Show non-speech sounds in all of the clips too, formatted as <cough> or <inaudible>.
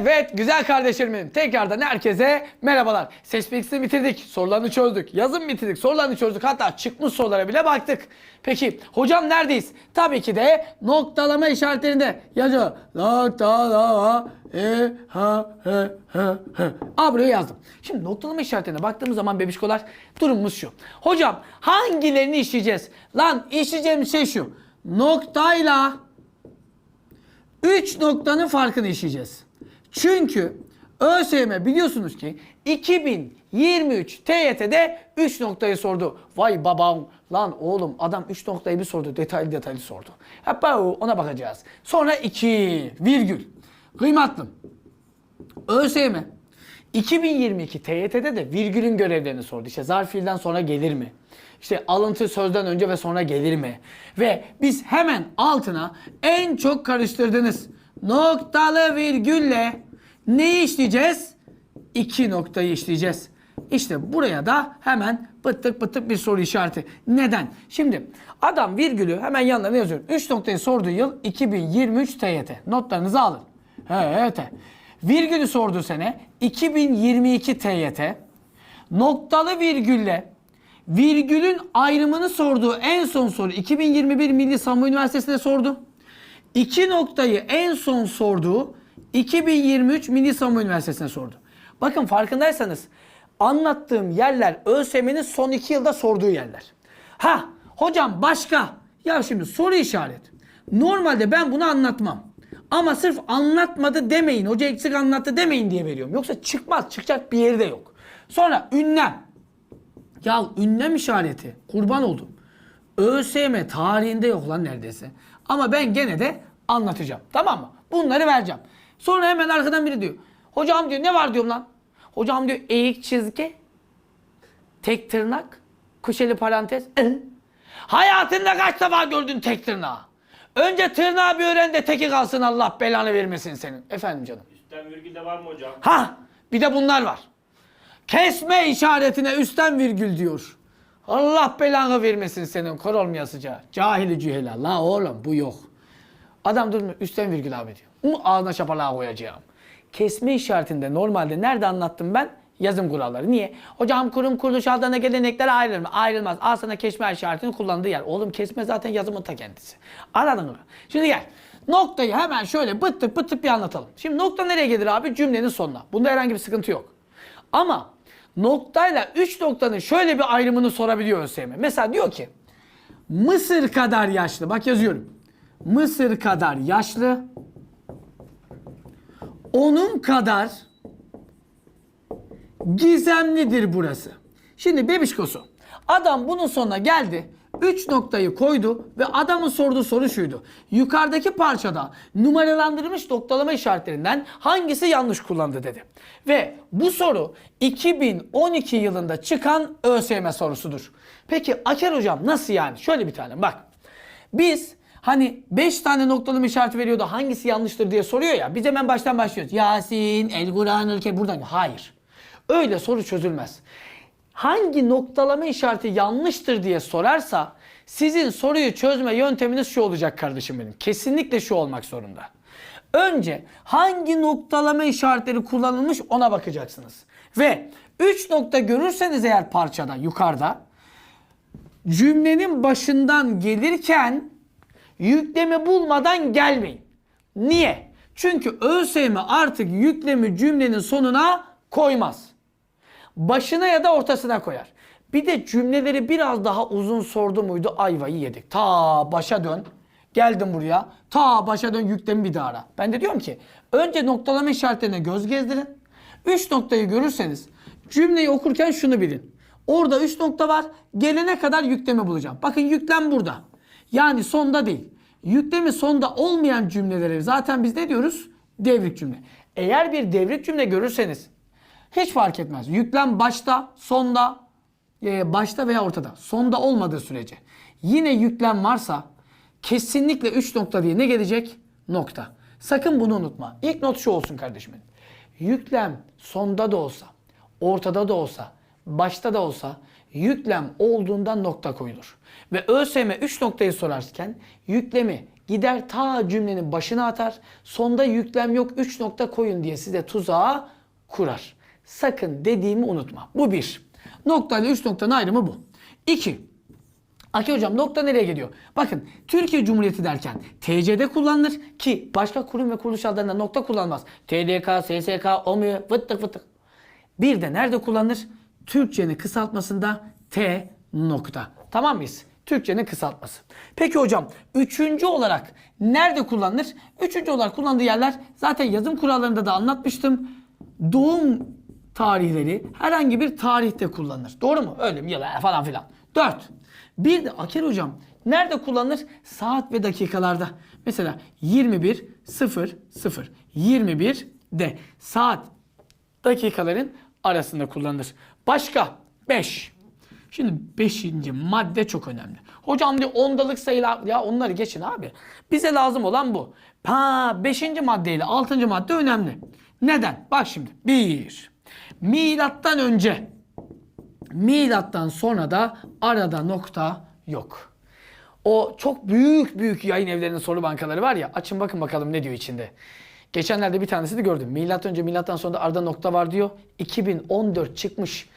Evet güzel kardeşlerim tekrardan herkese merhabalar. Ses bilgisini bitirdik, sorularını çözdük, yazım bitirdik, sorularını çözdük hatta çıkmış sorulara bile baktık. Peki hocam neredeyiz? Tabii ki de noktalama işaretlerinde yazıyor. Noktalama e ha he he he. Aa buraya yazdım. Şimdi noktalama işaretlerine baktığımız zaman bebişkolar durumumuz şu. Hocam hangilerini işleyeceğiz? Lan işleyeceğimiz şey şu. Noktayla 3 noktanın farkını işleyeceğiz. Çünkü ÖSYM biliyorsunuz ki 2023 TYT'de 3 noktayı sordu. Vay babam lan oğlum adam 3 noktayı bir sordu detaylı detaylı sordu. Hep ona bakacağız. Sonra 2 virgül. Kıymatlım. ÖSYM 2022 TYT'de de virgülün görevlerini sordu. İşte zarf fiilden sonra gelir mi? İşte alıntı sözden önce ve sonra gelir mi? Ve biz hemen altına en çok karıştırdığınız noktalı virgülle neyi işleyeceğiz? İki noktayı işleyeceğiz. İşte buraya da hemen pıttık pıttık bir soru işareti. Neden? Şimdi adam virgülü hemen yanlarına yazıyor. 3 noktayı sorduğu yıl 2023 TYT. Notlarınızı alın. Evet. Virgülü sorduğu sene 2022 TYT. Noktalı virgülle virgülün ayrımını sorduğu en son soru 2021 Milli Savunma Üniversitesi'nde sordu. İki noktayı en son sorduğu 2023 Milli Savunma Üniversitesi'ne sordu. Bakın farkındaysanız anlattığım yerler ÖSYM'nin son iki yılda sorduğu yerler. Ha hocam başka. Ya şimdi soru işaret. Normalde ben bunu anlatmam. Ama sırf anlatmadı demeyin. Hoca eksik anlattı demeyin diye veriyorum. Yoksa çıkmaz. Çıkacak bir yeri de yok. Sonra ünlem. Ya ünlem işareti. Kurban oldum. ÖSYM tarihinde yok lan neredeyse. Ama ben gene de anlatacağım. Tamam mı? Bunları vereceğim. Sonra hemen arkadan biri diyor. Hocam diyor ne var diyorum lan. Hocam diyor eğik çizgi, tek tırnak, kuşeli parantez. Hayatında kaç defa gördün tek tırnağı? Önce tırnağı bir öğren de teki kalsın Allah belanı vermesin senin. Efendim canım. Üstten virgülde var mı hocam? Ha bir de bunlar var. Kesme işaretine üstten virgül diyor. Allah belanı vermesin senin kor olmayasıca. Cahili cühela. La oğlum bu yok. Adam durmuyor üstten virgül abi diyor. Mu ağzına şapalığa koyacağım. Kesme işaretinde normalde nerede anlattım ben? Yazım kuralları. Niye? Hocam kurum kuruluş adına gelenekler ayrılır mı? Ayrılmaz. Al sana kesme işaretini kullandığı yer. Oğlum kesme zaten yazımın ta kendisi. Anladın mı? Şimdi gel. Noktayı hemen şöyle bıttık bıttık bir anlatalım. Şimdi nokta nereye gelir abi? Cümlenin sonuna. Bunda herhangi bir sıkıntı yok. Ama noktayla üç noktanın şöyle bir ayrımını sorabiliyor ÖSYM. Mesela diyor ki Mısır kadar yaşlı. Bak yazıyorum. Mısır kadar yaşlı. Onun kadar gizemlidir burası. Şimdi bebişkosu. Adam bunun sonuna geldi. 3 noktayı koydu ve adamın sorduğu soru şuydu. Yukarıdaki parçada numaralandırılmış noktalama işaretlerinden hangisi yanlış kullandı dedi. Ve bu soru 2012 yılında çıkan ÖSYM sorusudur. Peki Aker hocam nasıl yani? Şöyle bir tane bak. Biz hani 5 tane noktalama işareti veriyordu hangisi yanlıştır diye soruyor ya. Biz hemen baştan başlıyoruz. Yasin, El Kur'an-ı Kerim buradan. Hayır. Öyle soru çözülmez. Hangi noktalama işareti yanlıştır diye sorarsa sizin soruyu çözme yönteminiz şu olacak kardeşim benim. Kesinlikle şu olmak zorunda. Önce hangi noktalama işaretleri kullanılmış ona bakacaksınız. Ve 3 nokta görürseniz eğer parçada yukarıda cümlenin başından gelirken yüklemi bulmadan gelmeyin. Niye? Çünkü ÖSYM artık yüklemi cümlenin sonuna koymaz. Başına ya da ortasına koyar. Bir de cümleleri biraz daha uzun sordu muydu ayvayı yedik. Ta başa dön. Geldim buraya. Ta başa dön yüklemi bir daha ara. Ben de diyorum ki önce noktalama işaretlerine göz gezdirin. 3 noktayı görürseniz cümleyi okurken şunu bilin. Orada 3 nokta var. Gelene kadar yüklemi bulacağım. Bakın yüklem burada. Yani sonda değil. Yüklemi sonda olmayan cümleleri zaten biz ne diyoruz? Devrik cümle. Eğer bir devrik cümle görürseniz hiç fark etmez. Yüklem başta, sonda, e, başta veya ortada. Sonda olmadığı sürece. Yine yüklem varsa kesinlikle 3 nokta diye ne gelecek? Nokta. Sakın bunu unutma. İlk not şu olsun kardeşimin. Yüklem sonda da olsa, ortada da olsa, başta da olsa yüklem olduğunda nokta koyulur. Ve ÖSYM 3 noktayı sorarken yüklemi gider ta cümlenin başına atar. Sonda yüklem yok 3 nokta koyun diye size tuzağa kurar. Sakın dediğimi unutma. Bu bir. Nokta ile 3 noktanın ayrımı bu. 2. Aki hocam nokta nereye geliyor? Bakın Türkiye Cumhuriyeti derken TC'de kullanılır ki başka kurum ve kuruluş adlarında nokta kullanmaz. TDK, SSK, OMÜ, fıttık fıttık. Bir de nerede kullanılır? Türkçenin kısaltmasında T nokta. Tamam mıyız? Türkçenin kısaltması. Peki hocam üçüncü olarak nerede kullanılır? Üçüncü olarak kullandığı yerler zaten yazım kurallarında da anlatmıştım. Doğum tarihleri herhangi bir tarihte kullanılır. Doğru mu? Ölüm, yılı falan filan. 4. Bir de Aker hocam nerede kullanılır? Saat ve dakikalarda. Mesela 21 0 0 21 de saat dakikaların arasında kullanılır. Başka 5. Şimdi 5. madde çok önemli. Hocam diyor ondalık sayılar ya onları geçin abi. Bize lazım olan bu. Ha 5. madde ile 6. madde önemli. Neden? Bak şimdi. 1. Milattan önce Milattan sonra da arada nokta yok. O çok büyük büyük yayın evlerinin soru bankaları var ya açın bakın bakalım ne diyor içinde. Geçenlerde bir tanesi de gördüm. Milat önce milattan sonra da arada nokta var diyor. 2014 çıkmış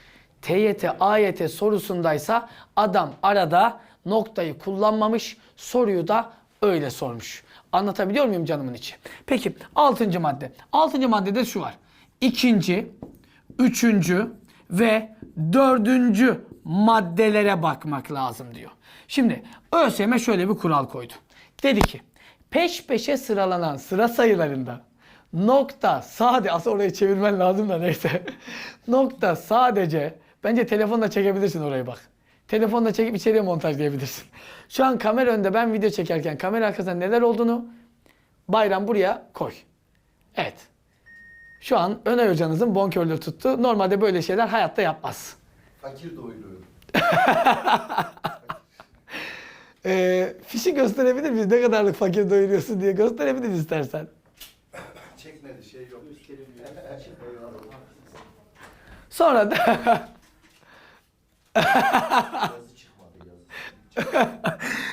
TYT AYT sorusundaysa adam arada noktayı kullanmamış soruyu da öyle sormuş. Anlatabiliyor muyum canımın içi? Peki 6. madde. 6. maddede şu var. İkinci, üçüncü ve dördüncü maddelere bakmak lazım diyor. Şimdi ÖSYM şöyle bir kural koydu. Dedi ki peş peşe sıralanan sıra sayılarında nokta sade aslında orayı çevirmen lazım da neyse. <laughs> nokta sadece bence telefonla çekebilirsin orayı bak. Telefonla çekip içeriye montajlayabilirsin. Şu an kamera önünde ben video çekerken kamera arkasında neler olduğunu Bayram buraya koy. Evet. Şu an Önay hocanızın bonkörlüğü tuttu. Normalde böyle şeyler hayatta yapmaz. Fakir doyuruyor. <laughs> Ee, fişi gösterebilir miyiz? Ne kadarlık fakir doyuruyorsun diye gösterebilir miyiz istersen? Çekmedi şey yok. <laughs> Sonra da <laughs>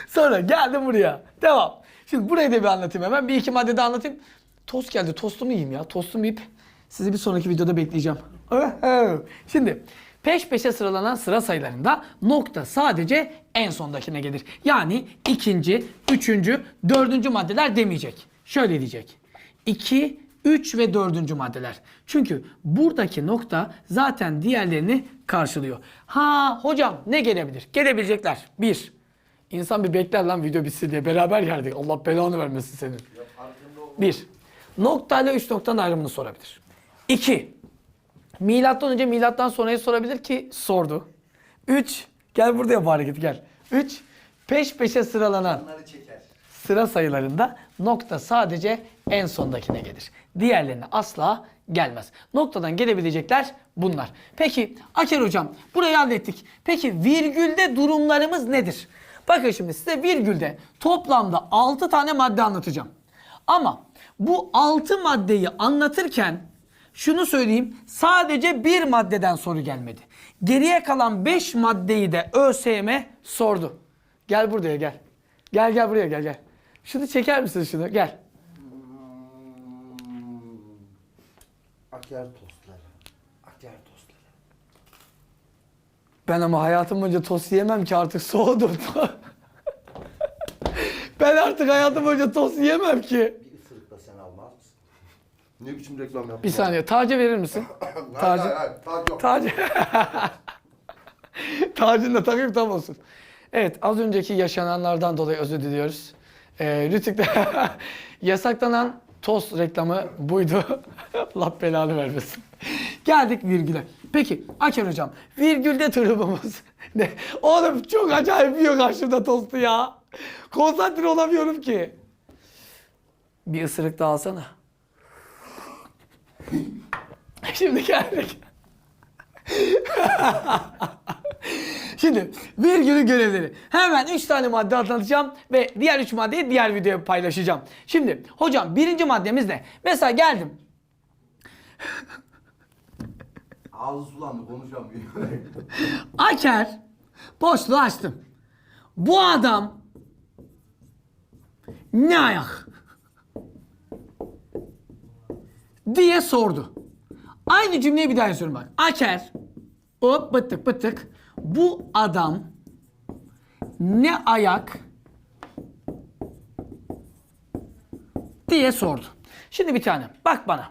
sonra geldim buraya. Devam. Şimdi burayı da bir anlatayım hemen. Bir iki madde de anlatayım. Tost geldi. Tostumu yiyeyim ya. Tostumu yiyip sizi bir sonraki videoda bekleyeceğim. Şimdi peş peşe sıralanan sıra sayılarında nokta sadece en sondakine gelir. Yani ikinci, üçüncü, dördüncü maddeler demeyecek. Şöyle diyecek. 2, 3 ve 4. maddeler. Çünkü buradaki nokta zaten diğerlerini karşılıyor. Ha hocam ne gelebilir? Gelebilecekler. 1. İnsan bir bekler lan video bitsin diye beraber yerdik. Allah belanı vermesin senin. Bir. Nokta ile üç noktanın ayrımını sorabilir. İki. Milattan önce milattan sonrayı sorabilir ki sordu. Üç. Gel burada yap hareketi gel. Üç. Peş peşe sıralanan sıra sayılarında nokta sadece en sondakine gelir. Diğerlerine asla gelmez. Noktadan gelebilecekler bunlar. Peki Aker hocam burayı hallettik. Peki virgülde durumlarımız nedir? Bakın şimdi size virgülde toplamda 6 tane madde anlatacağım. Ama bu 6 maddeyi anlatırken şunu söyleyeyim sadece bir maddeden soru gelmedi. Geriye kalan 5 maddeyi de ÖSYM sordu. Gel buraya gel. Gel gel buraya gel gel. Şunu çeker misin şunu? Gel. Aker tostları. Aker tostları. Ben ama hayatım boyunca tost yemem ki artık soğudum. <laughs> ben artık hayatım boyunca tost yemem ki. Bir ısırık da sen almaz mısın? Ne biçim reklam yaptın? Bir saniye. Taci verir misin? Hayır, <coughs> Tacı. hayır, hayır. Tac yok. Tacı. <laughs> Tacını da takayım tam olsun. Evet az önceki yaşananlardan dolayı özür diliyoruz. Ee, Rütük'te <laughs> yasaklanan tost reklamı buydu. <laughs> Allah belanı vermesin. Geldik virgüle. Peki Aker hocam virgülde durumumuz ne? Oğlum çok acayip yiyor karşımda tostu ya. Konsantre olamıyorum ki. Bir ısırık daha alsana. <laughs> Şimdi geldik. Şimdi virgülün görevleri. Hemen 3 tane madde anlatacağım ve diğer 3 maddeyi diğer videoya paylaşacağım. Şimdi hocam birinci maddemiz ne? Mesela geldim. Ağzı sulandı konuşamıyor. <laughs> Aker boşluğu açtım. Bu adam ne ayak? diye sordu. Aynı cümleyi bir daha yazıyorum bak. Aker hop bıttık bıttık. Bu adam ne ayak diye sordu. Şimdi bir tane bak bana.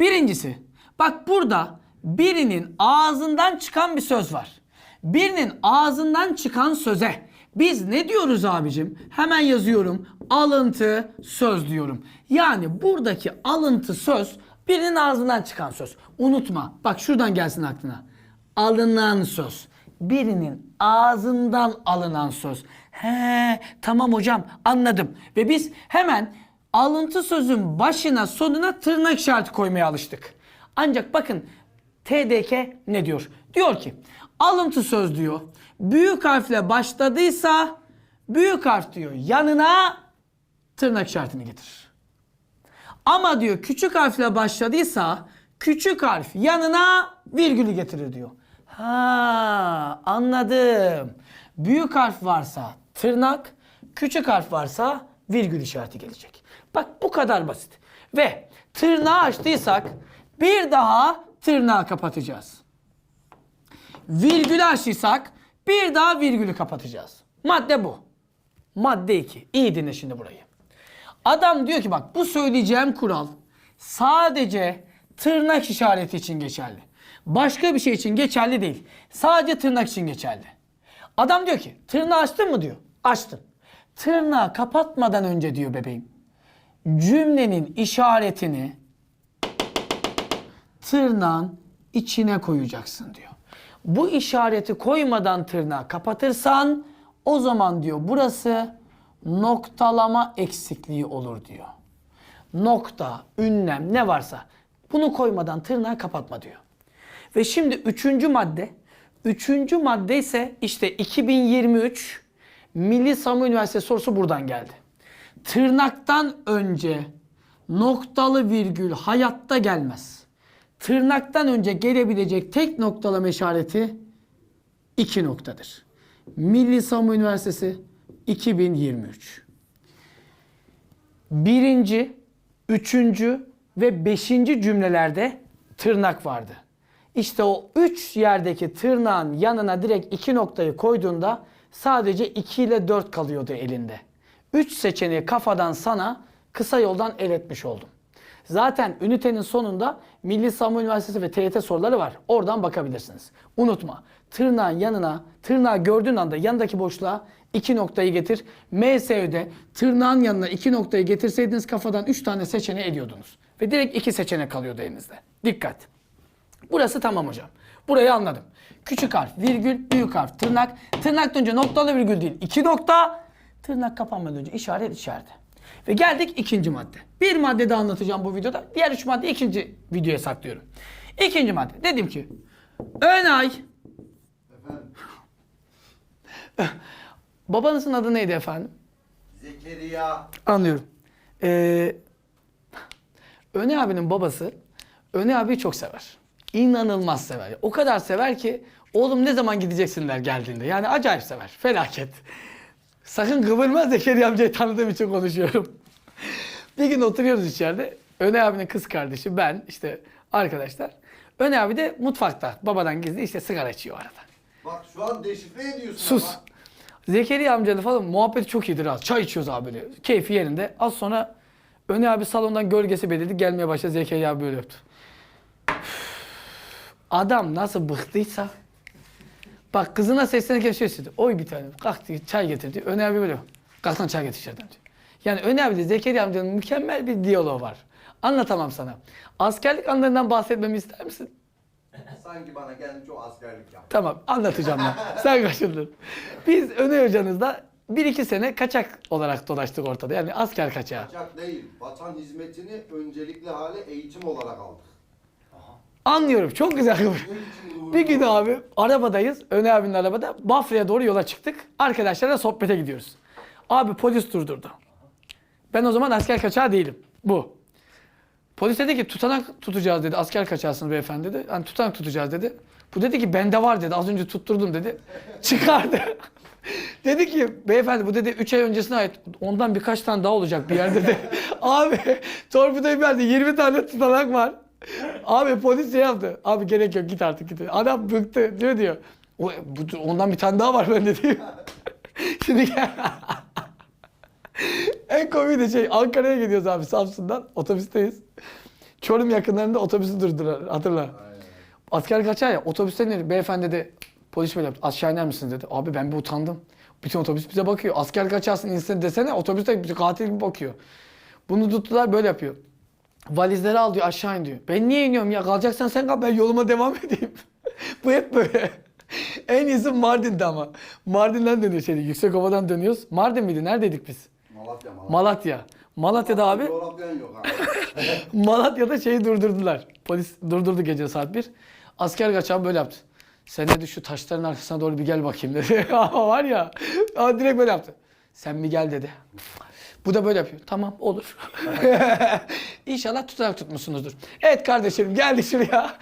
Birincisi, bak burada birinin ağzından çıkan bir söz var. Birinin ağzından çıkan söze biz ne diyoruz abicim? Hemen yazıyorum. Alıntı söz diyorum. Yani buradaki alıntı söz birinin ağzından çıkan söz. Unutma. Bak şuradan gelsin aklına. Alınan söz. Birinin ağzından alınan söz. He, tamam hocam anladım. Ve biz hemen alıntı sözün başına sonuna tırnak işareti koymaya alıştık. Ancak bakın TDK ne diyor? Diyor ki alıntı söz diyor büyük harfle başladıysa büyük harf diyor yanına tırnak işaretini getirir. Ama diyor küçük harfle başladıysa küçük harf yanına virgülü getirir diyor. Ha anladım. Büyük harf varsa tırnak, küçük harf varsa virgül işareti gelecek. Bak bu kadar basit. Ve tırnağı açtıysak bir daha tırnağı kapatacağız. Virgülü açtıysak bir daha virgülü kapatacağız. Madde bu. Madde 2. İyi dinle şimdi burayı. Adam diyor ki bak bu söyleyeceğim kural sadece tırnak işareti için geçerli. Başka bir şey için geçerli değil. Sadece tırnak için geçerli. Adam diyor ki tırnağı açtın mı diyor. Açtım. Tırnağı kapatmadan önce diyor bebeğim. Cümlenin işaretini tırnağın içine koyacaksın diyor. Bu işareti koymadan tırnağı kapatırsan o zaman diyor burası noktalama eksikliği olur diyor. Nokta, ünlem ne varsa bunu koymadan tırnağı kapatma diyor. Ve şimdi üçüncü madde. Üçüncü madde ise işte 2023 Milli Savunma Üniversitesi sorusu buradan geldi. Tırnaktan önce noktalı virgül hayatta gelmez. Tırnaktan önce gelebilecek tek noktalama işareti iki noktadır. Milli Savunma Üniversitesi 2023. Birinci, üçüncü ve beşinci cümlelerde tırnak vardı. İşte o üç yerdeki tırnağın yanına direkt iki noktayı koyduğunda sadece 2 ile 4 kalıyordu elinde. 3 seçeneği kafadan sana kısa yoldan el etmiş oldum. Zaten ünitenin sonunda Milli Savunma Üniversitesi ve TYT soruları var. Oradan bakabilirsiniz. Unutma. Tırnağın yanına, tırnağı gördüğün anda yanındaki boşluğa iki noktayı getir. MSÜ'de tırnağın yanına iki noktayı getirseydiniz kafadan üç tane seçeneği ediyordunuz. Ve direkt iki seçenek kalıyordu elinizde. Dikkat. Burası tamam hocam. Burayı anladım. Küçük harf, virgül, büyük harf, tırnak. Tırnak önce noktalı virgül değil. iki nokta. Tırnak kapanmadan önce işaret işareti. Ve geldik ikinci madde. Bir madde daha anlatacağım bu videoda. Diğer üç madde ikinci videoya saklıyorum. İkinci madde. Dedim ki Önay. Efendim? Babanızın adı neydi efendim? Zekeriya. Anlıyorum. Ee, Öne abinin babası Öne abiyi çok sever. İnanılmaz sever. O kadar sever ki oğlum ne zaman gideceksin der geldiğinde. Yani acayip sever. Felaket. Sakın kıvırma Zekeriya amcayı tanıdığım için konuşuyorum. <laughs> bir gün oturuyoruz içeride. Öne abinin kız kardeşi ben işte arkadaşlar. Öne abi de mutfakta babadan gizli işte sigara içiyor arada. Bak şu an deşifre ediyorsun Sus. ama. Zekeriya amcalı falan muhabbeti çok iyidir az. Çay içiyoruz abi böyle. Keyfi yerinde. Az sonra Öne abi salondan gölgesi belirdi. Gelmeye başladı. Zekeriya abi böyle yaptı. Adam nasıl bıktıysa bak kızına seslenirken şey istedi. Oy bir tane. Kalktı çay getirdi. Öne abi böyle. Kalk lan çay getir içeriden diyor. Yani Öne abi de Zekeriya amcanın mükemmel bir diyaloğu var. Anlatamam sana. Askerlik anlarından bahsetmemi ister misin? <laughs> Sanki bana geldi çok askerlik yap. Tamam anlatacağım ben. <laughs> Sen kaçırdın. Biz Öne hocanızla bir iki sene kaçak olarak dolaştık ortada. Yani asker kaçağı. Kaçak değil. Vatan hizmetini öncelikli hale eğitim olarak aldık. Anlıyorum. Çok güzel. Gurur bir gün abi arabadayız. Öne abinin arabada. Bafra'ya doğru yola çıktık. Arkadaşlarla sohbete gidiyoruz. Abi polis durdurdu. Ben o zaman asker kaçağı değilim. Bu. Polis dedi ki tutanak tutacağız dedi. Asker kaçarsınız beyefendi dedi. Hani tutanak tutacağız dedi. Bu dedi ki bende var dedi. Az önce tutturdum dedi. <laughs> Çıkardı. <laughs> dedi ki beyefendi bu dedi 3 ay öncesine ait. Ondan birkaç tane daha olacak bir yerde dedi. <laughs> Abi torpidoyu verdi. 20 tane tutanak var. Abi polis şey yaptı. Abi gerek yok git artık git. Adam bıktı diyor diyor. O, bu, ondan bir tane daha var bende diyor. Şimdi gel. En komiği de şey Ankara'ya gidiyoruz abi Samsun'dan otobüsteyiz. Çorum yakınlarında otobüsü durdular hatırla. Asker kaçar ya otobüsten dedi beyefendi de polis böyle yaptı aşağı iner misiniz dedi. Abi ben bir utandım. Bütün otobüs bize bakıyor. Asker kaçarsın insin desene otobüste katil gibi bakıyor. Bunu tuttular böyle yapıyor. Valizleri al diyor aşağı in diyor. Ben niye iniyorum ya kalacaksan sen kal ben yoluma devam edeyim. <laughs> Bu hep böyle. En iyisi Mardin'de ama. Mardin'den dönüyor şey Yüksekova'dan dönüyoruz. Mardin miydi? Neredeydik biz? Malatya Malatya. Malatya. Malatya'da abi yok ha. <laughs> Malatya'da şeyi durdurdular. Polis durdurdu gece saat 1. Asker kaçağı böyle yaptı. Sen dedi şu taşların arkasına doğru bir gel bakayım dedi. <laughs> Ama var ya direkt böyle yaptı. Sen bir gel dedi. Bu da böyle yapıyor. Tamam olur. <laughs> İnşallah tutanak tutmuşsunuzdur. Evet kardeşim geldik şuraya.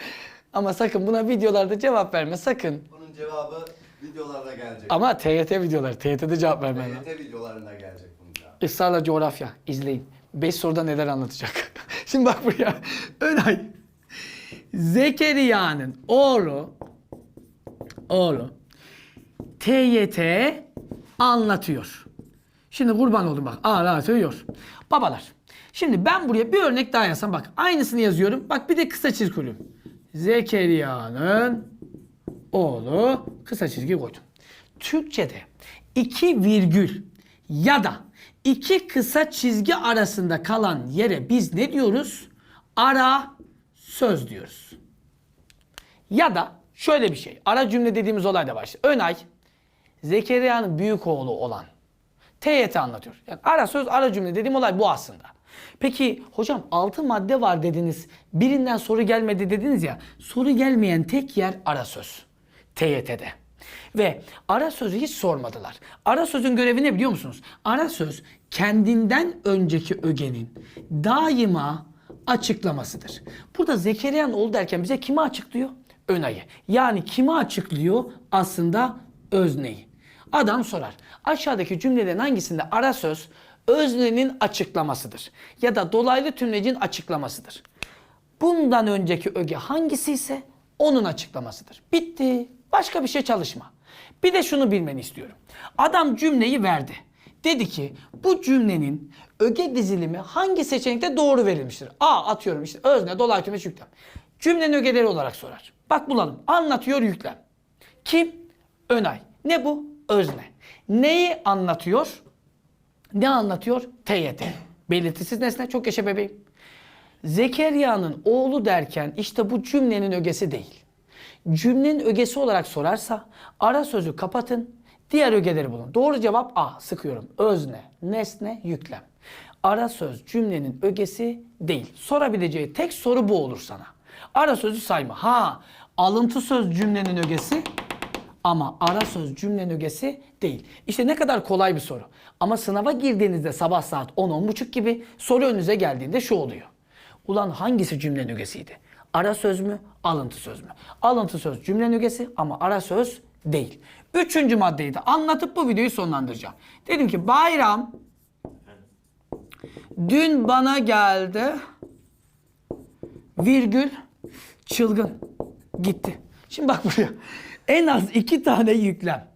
Ama sakın buna videolarda cevap verme sakın. Bunun cevabı videolarda gelecek. Ama TYT videoları. TYT'de cevap vermen lazım. TYT videolarında gelecek Israrla coğrafya. izleyin. 5 soruda neler anlatacak. <laughs> Şimdi bak buraya. Önay. Zekeriya'nın oğlu oğlu TYT anlatıyor. Şimdi kurban oldum bak. Anlatıyor. Babalar. Şimdi ben buraya bir örnek daha yazsam bak. Aynısını yazıyorum. Bak bir de kısa çizgi koyuyorum. Zekeriya'nın oğlu kısa çizgi koydum. Türkçe'de iki virgül ya da iki kısa çizgi arasında kalan yere biz ne diyoruz? Ara söz diyoruz. Ya da şöyle bir şey. Ara cümle dediğimiz olay da başlıyor. Önay Zekeriya'nın büyük oğlu olan TYT anlatıyor. Yani ara söz ara cümle dediğim olay bu aslında. Peki hocam 6 madde var dediniz. Birinden soru gelmedi dediniz ya. Soru gelmeyen tek yer ara söz. TYT'de. Ve ara sözü hiç sormadılar. Ara sözün görevi ne biliyor musunuz? Ara söz kendinden önceki ögenin daima açıklamasıdır. Burada Zekeriya'nın oğlu derken bize kimi açıklıyor? Önayı. Yani kimi açıklıyor? Aslında özneyi. Adam sorar. Aşağıdaki cümlelerin hangisinde ara söz öznenin açıklamasıdır? Ya da dolaylı tümlecin açıklamasıdır. Bundan önceki öge hangisi ise onun açıklamasıdır. Bitti. Başka bir şey çalışma. Bir de şunu bilmeni istiyorum. Adam cümleyi verdi. Dedi ki bu cümlenin öge dizilimi hangi seçenekte doğru verilmiştir? A atıyorum işte özne, dolaylı tümeç, yüklem. Cümlenin ögeleri olarak sorar. Bak bulalım. Anlatıyor yüklem. Kim? Önay. Ne bu? Özne. Neyi anlatıyor? Ne anlatıyor? TYT. Belirtisiz nesne. Çok yaşa bebeğim. Zekeriya'nın oğlu derken işte bu cümlenin ögesi değil. Cümlenin ögesi olarak sorarsa ara sözü kapatın, diğer ögeleri bulun. Doğru cevap A. Sıkıyorum. Özne, nesne, yüklem. Ara söz cümlenin ögesi değil. Sorabileceği tek soru bu olur sana. Ara sözü sayma. Ha, alıntı söz cümlenin ögesi ama ara söz cümlenin ögesi değil. İşte ne kadar kolay bir soru. Ama sınava girdiğinizde sabah saat 10-10.30 gibi soru önünüze geldiğinde şu oluyor. Ulan hangisi cümlenin ögesiydi? Ara söz mü, alıntı söz mü? Alıntı söz cümlenin ögesi ama ara söz değil. Üçüncü maddeyi de anlatıp bu videoyu sonlandıracağım. Dedim ki bayram dün bana geldi virgül çılgın gitti. Şimdi bak buraya. En az iki tane yüklem.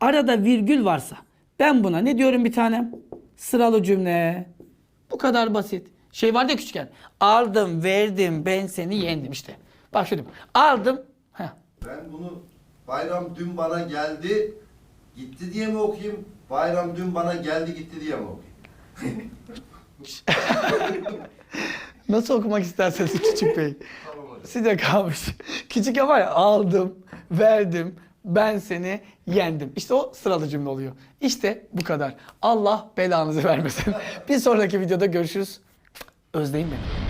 Arada virgül varsa ben buna ne diyorum bir tanem? Sıralı cümle. Bu kadar basit. Şey vardı ya küçükken. Aldım, verdim, ben seni yendim işte. Bak şöyle. Aldım. Heh. Ben bunu bayram dün bana geldi gitti diye mi okuyayım? Bayram dün bana geldi gitti diye mi okuyayım? <laughs> Nasıl okumak isterseniz küçük bey. Size kalmış. Küçük var ya aldım, verdim, ben seni yendim. İşte o sıralı cümle oluyor. İşte bu kadar. Allah belanızı vermesin. Bir sonraki videoda görüşürüz. Özleyin beni.